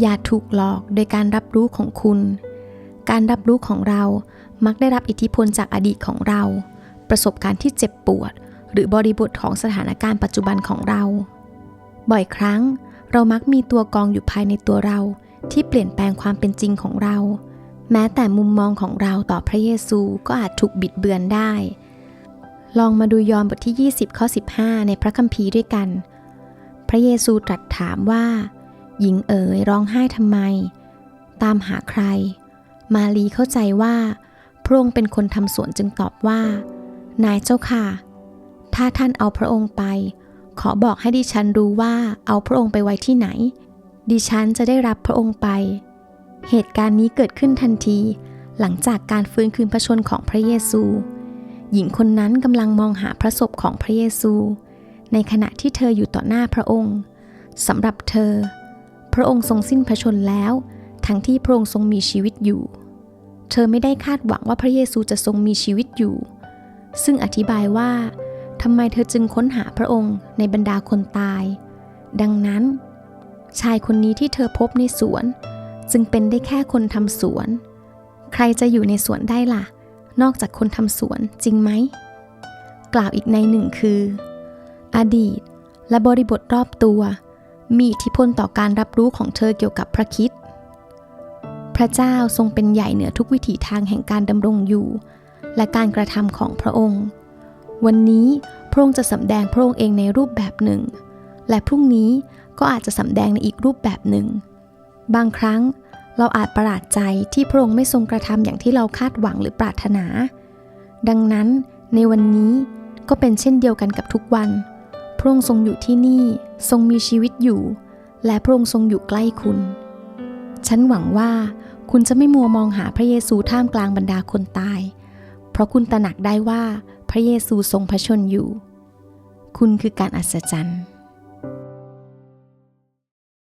อย่าถูกหลอกโดยการรับรู้ของคุณ การรับรู้ของเรามักได้รับอิทธิพลจากอดีตของเรา ประสบการณ์ที่เจ็บปวด หรือบริบทของสถานการณ์ปัจจุบันของเรา บ่อยครั้ง เรามักมีตัวกองอยู่ภายในตัวเรา ที่เปลี่ยนแปลงความเป็นจริงของเรา แม้แต่มุมมองของเราต่อพระเยซูก็อาจถูกบิดเบือนได้ ลองมาดูยอห์นบทที่ 20ข้อ15 ในพระคัมภีร์ด้วยกัน พระเยซูตรัสถามว่า หญิงเอ๋ยร้องไห้ทำไม ตามหาใคร มารีเข้าใจว่า พระองค์เป็นคนทำสวนจึงตอบว่า นายเจ้าค่ะ ถ้าท่านเอาพระองค์ไป ขอบอกให้ดิฉันรู้ว่าเอาพระองค์ไปไว้ที่ไหน ดิฉันจะได้รับพระองค์ไป เหตุการณ์นี้เกิดขึ้นทันที หลังจากการฟื้นคืนพระชนของพระเยซู หญิงคนนั้นกำลังมองหาพระศพของพระเยซู ในขณะที่เธออยู่ต่อหน้าพระองค์สำหรับเธอ พระองค์ทรงสิ้นพระชนแล้ว ทั้งที่พระองค์ทรงมีชีวิตอยู่ เธอไม่ได้คาดหวังว่าพระเยซูจะทรงมีชีวิตอยู่ ซึ่งอธิบายว่าทำไมเธอจึงค้นหาพระองค์ในบรรดาคนตาย ดังนั้น ชายคนนี้ที่เธอพบในสวน จึงเป็นได้แค่คนทำสวน ใครจะอยู่ในสวนได้ล่ะ นอกจากคนทำสวนจริงไหม กล่าวอีกในหนึ่งคือ อดีตและบริบทรอบตัว มีอิทธิพลต่อการรับรู้ของเธอเกี่ยวกับพระคิด พระเจ้าทรงเป็นใหญ่เหนือทุกวิถีทางแห่งการดำรงอยู่ และการกระทำของพระองค์ วันนี้พระองค์จะสำแดงพระองค์เองในรูปแบบหนึ่ง และพรุ่งนี้ก็อาจจะสำแดงในอีกรูปแบบหนึ่ง บางครั้งเราอาจประหลาดใจที่พระองค์ไม่ทรงกระทำอย่างที่เราคาดหวังหรือปรารถนา ดังนั้นในวันนี้ก็เป็นเช่นเดียวกันกับทุกวัน พระองค์ทรงอยู่ที่นี่ทรงมีชีวิตอยู่ และพระองค์ทรงอยู่ใกล้คุณ ฉันหวังว่าคุณจะไม่มัวมองหาพระเยซูท่ามกลางบรรดาคนตาย เพราะคุณตระหนักได้ว่าพระเยซูทรงพระชนอยู่ คุณคือการอัศจรรย์